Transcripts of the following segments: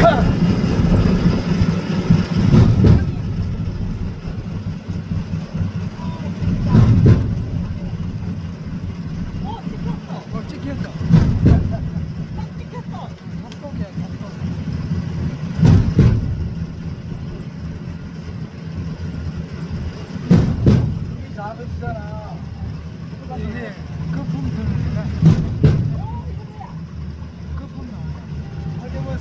어. 이게 작으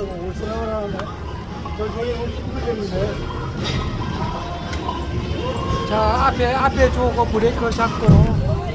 아이고 옷이 나오네. 저 저기 옷 입고 됐는데. 자, 앞에, 앞에 주고 브레이크 잡고.